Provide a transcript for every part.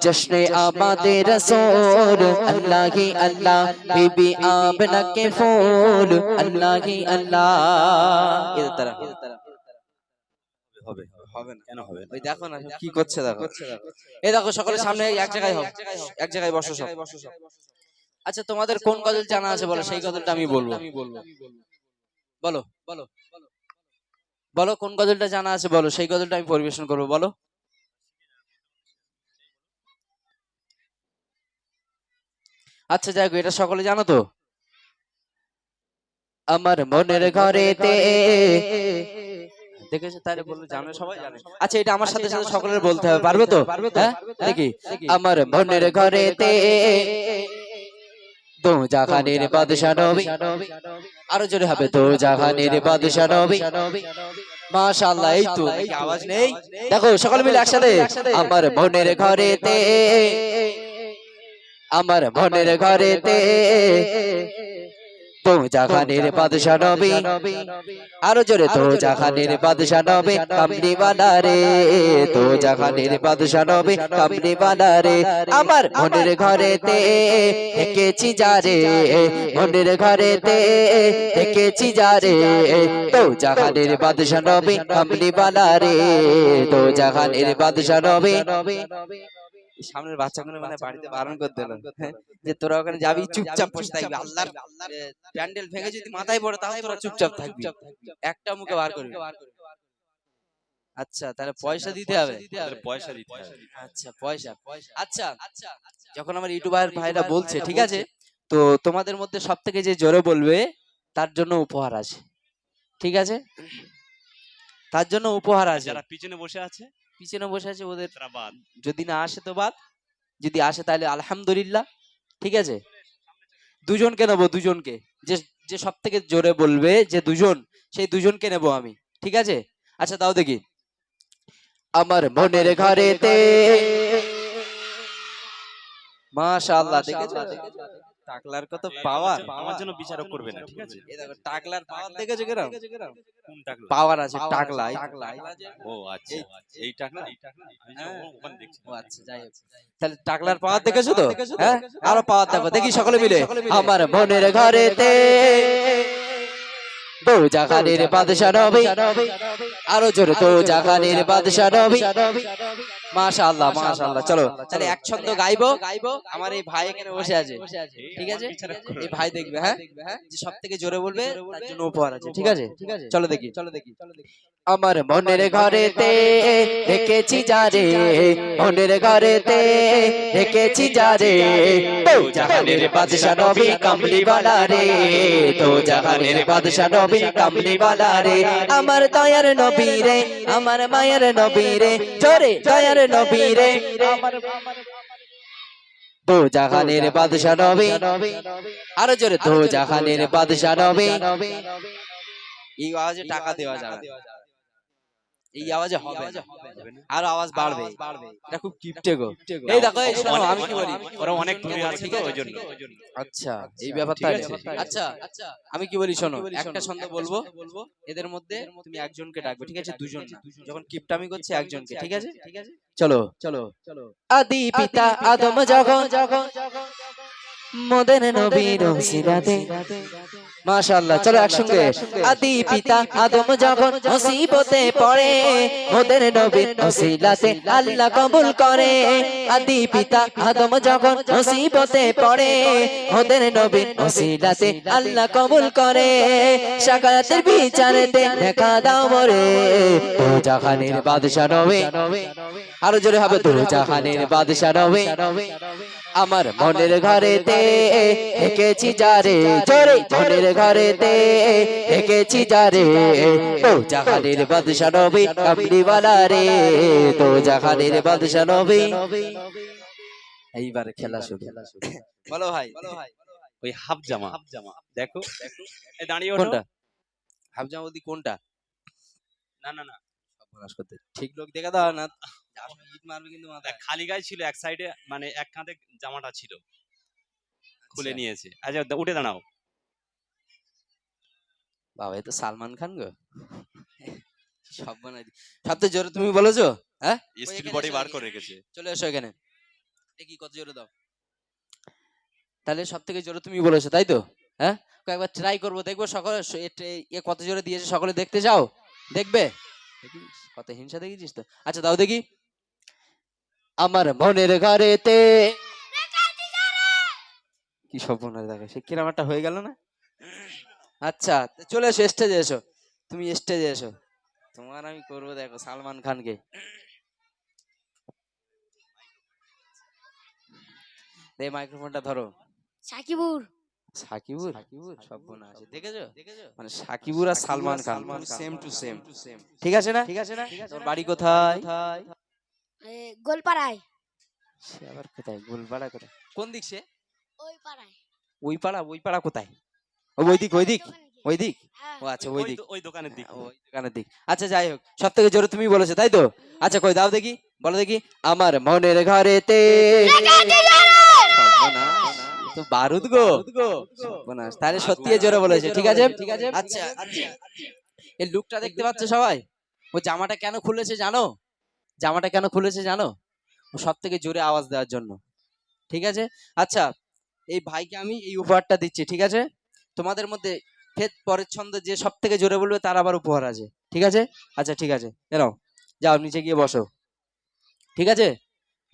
جشن آباد رسول اللہ ہی اللہ بی بی آبنا کے فول اللہ আচ্ছা তোমাদের কোন গজল জানা আছে বলো? সেই গজলটা আমি বলব। বলো কোন গজলটা জানা আছে বলো? সেই গজলটা আমি পরিবেশন করব বলো। আচ্ছা যাই হোক, এটা সকলে জানো তো? আমার মনের ঘরেতে দেখেছ তাহলে বলল জানো সবাই? জানে আচ্ছা এটা আমার সাথে সাথে সকলের বলতে হবে পারবে তো? দেখি আমার মনের ঘরেতে দো জাহানের বাদশা নবী। আরও জোরে হবে দো জাহানের বাদশা নবী। মাশাআল্লাহ এই তো। আওয়াজ নেই দেখো সকলে মিলে একসাথে। আমার মনের ঘরেতে আমার মনের ঘরেতে। তো জাহানের বাদশা নবী। আরও জোরে তো জাহানের বাদশা নবী কামলিওয়ালা রে তো জাহানের বাদশা নবী কামলিওয়ালা রে আমার মনের ঘরেতে থেকেছি যারে। মনের ঘরেতে থেকেছি যারে। তো জাহানের বাদশা নবী কামলিওয়ালা রে তো জাহানের বাদশা নবী সামনের বাচ্চাগুলো মানে বাড়িতে বারণ করে দিল যে তোরা ওখানে যাবি চুপচাপ বসে থাকবি। আল্লাহর প্যান্ডেল ভেঙে যদি মাথায় পড়ে তাহলে তোরা চুপচাপ থাকবি। একটা মুখে বার করবি আচ্ছা তাহলে পয়সা দিতে হবে। পয়সা দিতে হবে। আচ্ছা পয়সা। আচ্ছা যখন আমার ইউটিউবার ভাইরা বলছে ঠিক আছে? তো তোমাদের মধ্যে সব থেকে যে জোরে বলবে তার জন্য উপহার আছে। ঠিক আছে? তার জন্য উপহার আছে। যারা পিছনে বসে আছে পিছনে বসে আছে ওদের। যদি না আসে তো বাদ। যদি আসে তাহলে আলহামদুলিল্লাহ ঠিক আছে? দুজনকে নেব দুজনকে। যে যে সব থেকে জোরে বলবে যে দুজন সেই দুজনকে নেব আমি ঠিক আছে? আচ্ছা তাও দেখি। আমার মনের ঘরেতে মাশাআল্লাহ দেখেছ? টাকলার কত পাওয়ার আমার জন্য বিচারক করবে না। ঠিক আছে। এই দেখো টাকলার পাওয়ার দেখেছ কিরম? কোন টাকলা পাওয়ার আছে টাকলা এই ও আচ্ছা এই টাকলা আমি হ্যাঁ। যখন ওখানে দেখছি। ও আচ্ছা যাই হোক। তাহলে টাকলার পাওয়ার দেখেছ তো? হ্যাঁ? আরও পাওয়ার দেখো। দেখি সকলে মিলে। আমার মনের ঘরেতে তো জাহানের বাদশা নবী আরও জোরে তো জাহানের বাদশা নবী মাশাআল্লাহ মাশাআল্লাহ চলো তাহলে এক ছন্দ গাইবো গাইবো আমার এই ভাই এখানে বসে আছে। ঠিক আছে? এই ভাই দেখবে হ্যাঁ? যে সব থেকে জোরে বলবে তার জন্য উপহার আছে ঠিক আছে? চলো দেখি। চলো দেখি। আমার মনের ঘরেতে রেখেছি যারে মনের ঘরেতে রেখেছি যারে তো জাহানের বাদশা নবী কামলিওয়ালা রে তো জাহানের বাদশা নবী কামলিওয়ালা রে। আমার দয়ার নবী রে আমার মায়ের নবী রে জোরে দয়ার নবী দু জাহানের বাদশাহ নবী। আরও জোরে দু জাহানের বাদশাহ নবী। এই আওয়াজে টাকা দেওয়া যাবে। এই আওয়াজে হবে না। আরও আওয়াজ বাড়বে। এটা খুব কিপটে গো। এই দেখো এই শোনো আমি কি বলি? ওরা অনেক দূরে আছে তো ওই জন্য আচ্ছা এই ব্যাপারটা আছে। আছে, আচ্ছা আমি কি বলি শোনো একটা ছন্দ বলব? এদের মধ্যে তুমি একজনকে ডাকবে ঠিক আছে? দুজন না। যখন কিপটামি করছে একজনকে ঠিক আছে? ঠিক আছে? চলো চলো আদি পিতা আদম যখন যখন মোদের নবীর সিরাতে মাশাআল্লাহ চলো একসঙ্গে। আদি পিতা আদম যখন মুসিবতে পড়ে মোদের নবীর ওসিলাতে আল্লাহ কবুল করে। আদি পিতা আদম যখন মুসিবতে পড়ে মোদের নবীর ওসিলাতে আল্লাহ কবুল করে। সাকায়াতের বিচারেতে দেখা দাও মরে। তো জাহানের বাদশা নবে। আরও জোরে হবে তো জাহানের বাদশা নবে। আমার মনের ঘরেতে এঁকেছি যারে। জোরে মনের ঘরেতে এঁকেছি যারে। তো জাহানের বাদশা নবী কামলিওয়ালা রে তো জাহানের বাদশা নবী। এইবার খেলা শুরু। বলো ভাই। ওই হাফ জামা। হাফ জামা দেখো। এই দাঁড়িয়ে ওঠো। কোনটা? হাফজামাদি কোনটা? না না না। করতে। ঠিক লোক দেখে দাও না। ইট মারবে কিন্তু মাথায়। খালি গায়ে ছিল এক সাইডে মানে এক কাঁধে জামাটা ছিল। খুলে আচ্ছা। নিয়েছে। আচ্ছা উঠে দাঁড়াও। বাবা এ তো সালমান খান গো। সব বানাই সবচেয়ে জোরে তুমি বলেছ হ্যাঁ? স্টিল বডি বার করে রেখেছে। চলে এসো এখানে। দেখি কত জোরে দাও। তাহলে সব থেকে জোরে তুমি বলেছ তাই তো? হ্যাঁ? একবার ট্রাই করব দেখব সকলে এ কত জোরে দিয়েছে সকলে দেখতে যাও দেখবে? দেখিস, কত হিংসা দেখেছিস তো। আচ্ছা দাও দেখি। আমার মনের ঘরেতে কি স্বপ্ন সে হয়ে গেল না? আচ্ছা চলে এসো স্টেজে এসো। তুমি স্টেজে এসো। তোমার আমি করব দেখো সালমান খানকে। মাইক্রোফোনটা ধরো। সাকিবুর। সাকিবুর? সাকিবুর সর্বনাশ দেখেছ? মানে সাকিবুর আর Salman Khan same to same ঠিক আছে না? ঠিক আছে না? তোর বাড়ি কোথায়? গোলপাড়ায়। সে আবার কোথায়? গোলপাড়া কোথায়? কোন দিক সে? ওই পাড়ায় ওই পাড়া ওই পাড়া কোথায়? ওই দিক ওই দিক ওই দিক। হ্যাঁ। ও আচ্ছা ওই দিক। ওই দোকানের দিক। ওই দোকানের দিক। আচ্ছা যাই হোক সব থেকে জোরে তুমি বলেছ তাই তো? আচ্ছা কই দাও দেখি বলো দেখি। আমার মনের ঘরেতে তো বারুদ গো। তাহলে সত্যি জোরে বলেছে ঠিক আছে? ঠিক আছে? আচ্ছা আচ্ছা। এই লুকটা দেখতে পাচ্ছ সবাই? ও জামাটা কেন খুলেছে জানো? জামাটা কেন খুলেছে জানো? ও সব থেকে জোরে আওয়াজ দেওয়ার জন্য। ঠিক আছে? আচ্ছা এই ভাইকে আমি এই উপহারটা দিচ্ছি ঠিক আছে? তোমাদের মধ্যে ফের পরের ছন্দ যে সব থেকে জোরে বলবে তার আবার উপহার আছে। ঠিক আছে? আচ্ছা ঠিক আছে। এরাও যাও নিচে গিয়ে বসো। ঠিক আছে?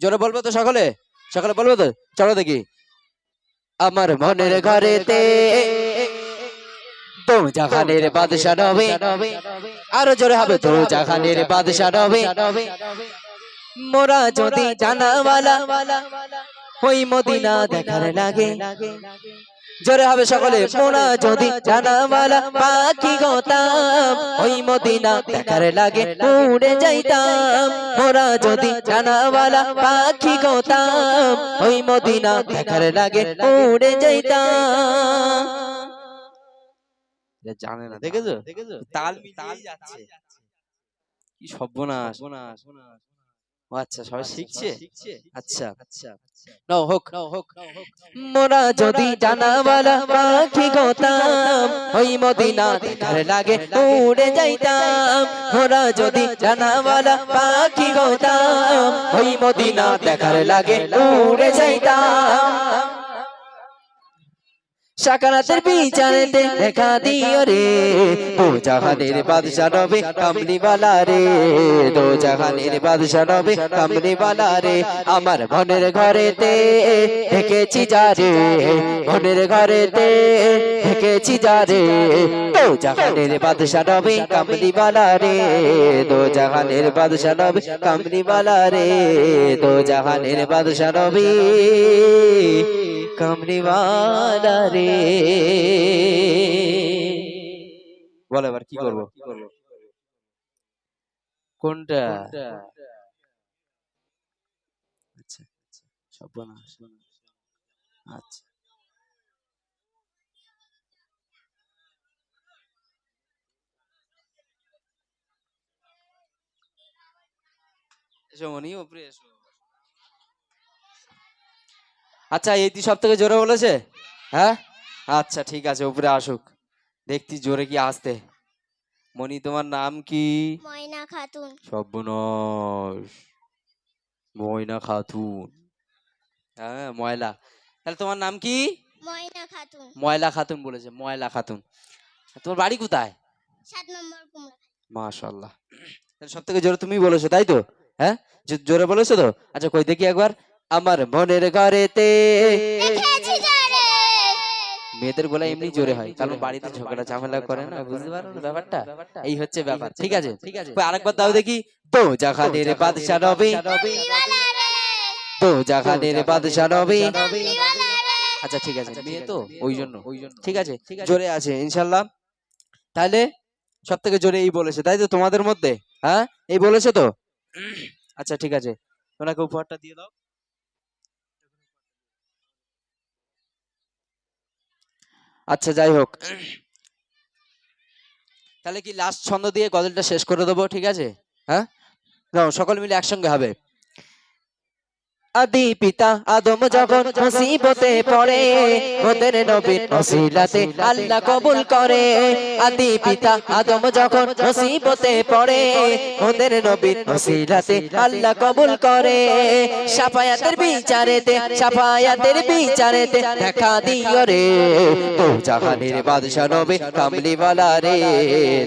জোরে বলব তো সকলে? সকলে বলব তো? চলো দেখি। আমার মনের ঘরেতে। তো জাহানের বাদশা নবে। আরও জোরে হবে তো জাহানের বাদশা নবে। মোরা যদি জানাওয়ালা ওই মদিনা দেখার লাগে জোরে হবে সকলে। মোরা যদি জানাওয়ালা পাখি গতাম ওই মদিনা দেখার লাগে উড়ে যাইতাম। মোরা যদি জানাওয়ালা পাখি গতাম ওই মদিনা দেখার লাগে উড়ে যাইতাম। জানে না দেখেছ? তাল মিলিয়ে যাচ্ছে। কি সর্বনাশ। ও আচ্ছা সবাই শিখছে? আচ্ছা। আচ্ছা নাও হোক। নাও হোক। মোরা যদি জানাওয়ালা পাখি গোতাম ওই মদিনা দেখার লাগে উড়ে যাইতাম। মোরা যদি জানাওয়ালা পাখি গোতাম ওই মদিনা দেখার লাগে উড়ে যাইতাম। সাকারাতের বিচারেতে দেখা দিও রে ও জাহানের বাদশা নবে কামলিওয়ালা রে। দো জাহানের বাদশা নবে কামলিওয়ালা রে। আমার মনের ঘরেতে দেখেছি যারে মনের ঘরেতে দেখেছি যারে দো জাহানের বাদশা নবে কামলিওয়ালা রে। দো জাহানের বাদশা নবে কামলিওয়ালা রে। দো জাহানের বাদশা নবে। কামড়িওয়ালা রে বল এবার কি করব? কোনটা? আচ্ছা আচ্ছা মনি উপরে এসো। আচ্ছা এই সব থেকে জোরে বলেছে? হ্যাঁ? আচ্ছা ঠিক আছে উপরে আসুক। দেখতি জোরে কি আসতে। মনি তোমার নাম কি? ময়না খাতুন। সর্বনাশ। ময়না খাতুন। হ্যাঁ ময়লা। তাহলে তোমার নাম কি? ময়না খাতুন। ময়লা খাতুন বলেছে ময়লা খাতুন। তোমার বাড়ি কোথায়? সাত নম্বর কুমড়া মাশাল্লাহ তাহলে সব থেকে জোরে তুমি বলেছ তাই তো? হ্যাঁ? জোরে বলেছ তো? আচ্ছা কই দেখি একবার। আমার মনের ঘরেতে। মেয়েদের গলা এমনি জোরে হয় কারণ বাড়িতে ঝগড়া ঝামেলা করে না বুঝতে পারো না ব্যাপারটা? এই হচ্ছে ব্যাপার ঠিক আছে। ঠিক আছে আরেকবার দাও দেখি। তো জাহানের বাদশা নবী। তো জাহানের বাদশা নবী। আচ্ছা ঠিক আছে মেয়ে তো ওই জন্য। ওই জন্য। ঠিক আছে। জোরে আছে ইনশাল্লাহ। তাহলে সব থেকে জোরে এই বলেছে তাই তো তোমাদের মধ্যে? হ্যাঁ? এই বলেছে তো? আচ্ছা ঠিক আছে। ওনাকে উপহারটা দিয়ে দাও। আচ্ছা যাই হোক। তাহলে কি লাস্ট ছন্দ দিয়ে গজলটা শেষ করে দেবো, ঠিক আছে? হ্যাঁ? সকল মিলে একসঙ্গে হবে। আদি পিতা আদম যখন মুসিবতে পড়ে, ওদের নবীর ওসিলাতে আল্লাহ কবুল করে। আদি পিতা আদম যখন মুসিবতে পড়ে, ওদের নবীর ওসিলাতে আল্লাহ কবুল করে। সাফায়াতের বিচারেতে সাফায়াতের বিচারেতে দেখা দিও রে। তো জাহানের বাদশা নবে কামলিওয়ালা রে।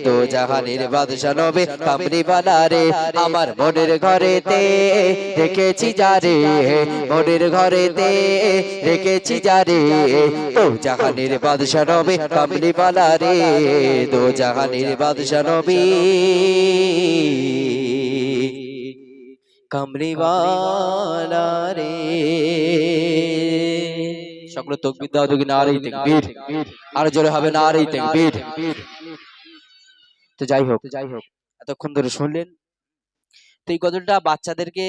তো জাহানের বাদশা নবে কামলিওয়ালা রে। আমার মনের ঘরেতে রেখেছি যারে মনের ঘরেতে রেখেছি যারে তো জাহানের বাদশা নবে কামলিওয়ালা রে। তো জাহানের বাদশা নবী কামলিওয়ালা রে। সকল তকবির দাও দেখি নারী তেকবীর। আর জোরে হবে, নারী তেকবীর। তো যাই হোক যাই হোক, এতক্ষণ ধরে শুনলেন। তো এই গজলটা বাচ্চাদেরকে